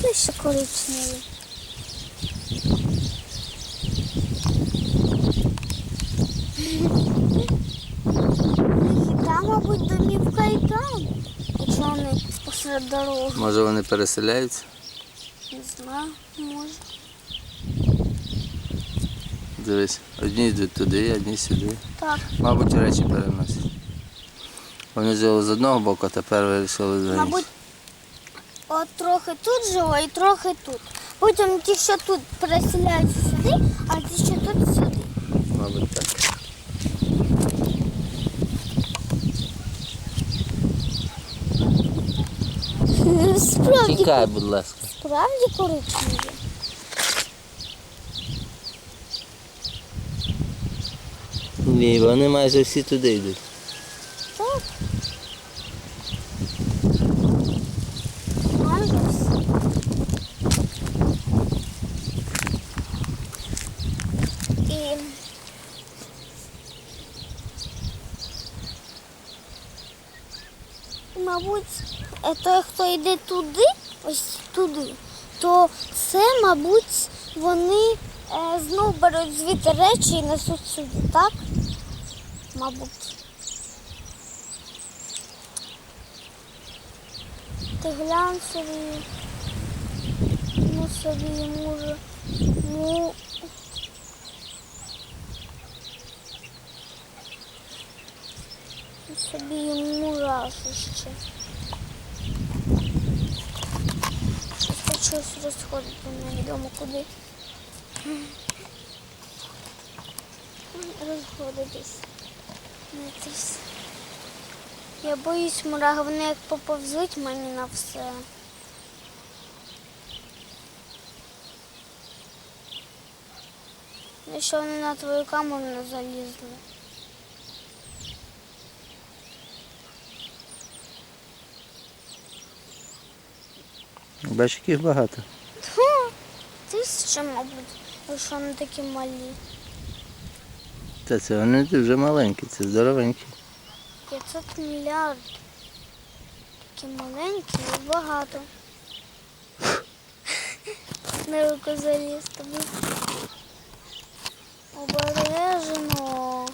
буде ще коричневий? Там, мабуть, домівка і там. Якщо вони посеред дороги. Може вони переселяються? Не знаю, може. Дивись, одні йдуть туди, одні сюди. Так, Мабуть, речі переносять. Вони жили з одного боку, а тепер вирішили з іншого. мабуть, от трохи тут жило і трохи тут. Потім ті, що тут переселяються сюди, а ті, що тут сюди. Мабуть, так. Справді, Тікай, будь ласка. справді коричневі. Ні, вони майже всі туди йдуть. Так. Майже всі. І мабуть, е, той, хто йде туди, ось туди, то це, мабуть, вони е, знов беруть звідти речі і несуть сюди, так? Мабуть. Ти глянь собі. Ну собі може. Ну. Собі йому раз ще. Щось розходити невідомо куди. Розходитись. Я боюсь, мураги, вони як поповзуть мені на все. Ну, що вони на твою камеру не залізли. Бачиш, їх багато. Хм, тисяча, мабуть, якщо вони такі малі. Та це вони дуже маленькі, це здоровенькі. 500 мільярд. Такі маленькі і багато. На руку заліз тобі. Обережно.